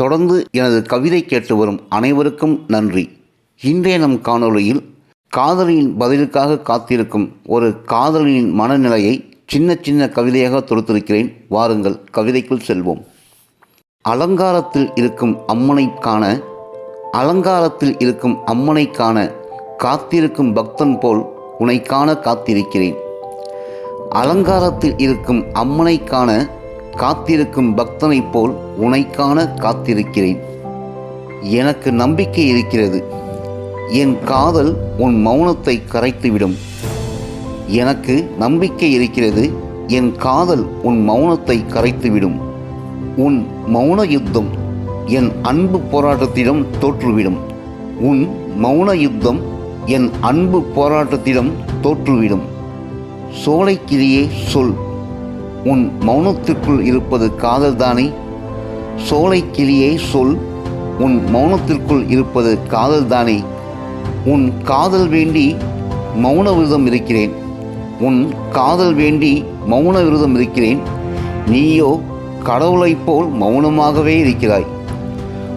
தொடர்ந்து எனது கவிதை கேட்டு வரும் அனைவருக்கும் நன்றி. இன்றைய நம் காணொளியில் காதலியின் பதிலுக்காக காத்திருக்கும் ஒரு காதலியின் மனநிலையை சின்ன சின்ன கவிதையாக தொடுத்திருக்கிறேன் வாருங்கள் கவிதைக்குள் செல்வோம். அலங்காரத்தில் இருக்கும் அம்மனை காண அலங்காரத்தில் இருக்கும் அம்மனை காண காத்திருக்கும் பக்தன் போல் உனை காண காத்திருக்கிறேன். அலங்காரத்தில் இருக்கும் அம்மனை காண காத்திருக்கும் பக்தனைப் போல் உனைக்கான காத்திருக்கிறேன். எனக்கு நம்பிக்கை இருக்கிறது. என் காதல் உன் மௌனத்தை கரைத்துவிடும். எனக்கு நம்பிக்கை இருக்கிறது. என் காதல் உன் மௌனத்தை கரைத்துவிடும். உன் மௌன யுத்தம் என் அன்பு போராட்டத்திடம் தோற்றுவிடும். உன் மௌன யுத்தம் என் அன்பு போராட்டத்திடம் தோற்றுவிடும். சோலைக்கிளியே சொல். உன் மௌனத்திற்குள் இருப்பது காதல்தானே? சோலைக்கிளியே சொல் உன் மௌனத்திற்குள் இருப்பது காதல்தானே? உன் காதல் வேண்டி மௌன விரதம் இருக்கிறேன். உன் காதல் வேண்டி மௌன விரதம் இருக்கிறேன். நீயோ கடவுளைப் போல் மௌனமாகவே இருக்கிறாய்.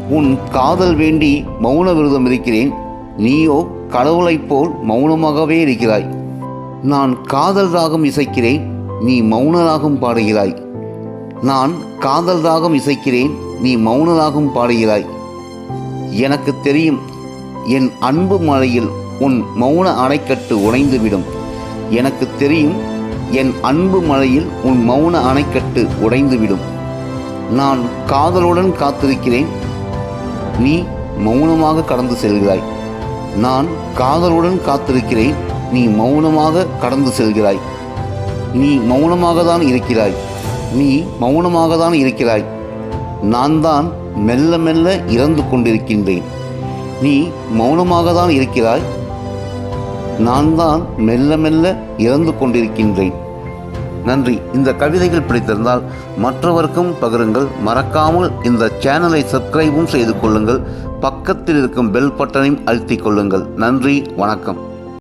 உன் காதல் வேண்டி மௌன விரதம் இருக்கிறேன். நீயோ கடவுளைப் போல் மௌனமாகவே இருக்கிறாய். நான் காதல் ராகம் இசைக்கிறேன். நீ மௌனராகவும் பாடுகிறாய். நான் காதல் ராகம் இசைக்கிறேன் நீ மௌனராகவும் பாடுகிறாய். எனக்கு தெரியும் என் அன்பு மழையில் உன் மௌன அணைக்கட்டு உடைந்துவிடும். எனக்கு தெரியும் என் அன்பு மழையில் உன் மௌன அணைக்கட்டு உடைந்துவிடும். நான் காதலுடன் காத்திருக்கிறேன் நீ மௌனமாக கடந்து செல்கிறாய். நான் காதலுடன் காத்திருக்கிறேன் நீ மௌனமாக கடந்து செல்கிறாய். நீ மௌனமாக தான் இருக்கிறாய். நீ மௌனமாக தான் இருக்கிறாய். நான் தான் மெல்ல மெல்ல இறந்து கொண்டிருக்கின்றேன். நீ மௌனமாக தான் இருக்கிறாய். நான் தான் மெல்ல மெல்ல இறந்து கொண்டிருக்கின்றேன். நன்றி. இந்த கவிதைகள் பிடித்திருந்தால் மற்றவருக்கும் பகிருங்கள். மறக்காமல் இந்த சேனலை சப்ஸ்கிரைபும் செய்து கொள்ளுங்கள். பக்கத்தில் இருக்கும் பெல் பட்டனையும் அழுத்திக் கொள்ளுங்கள். நன்றி. வணக்கம்.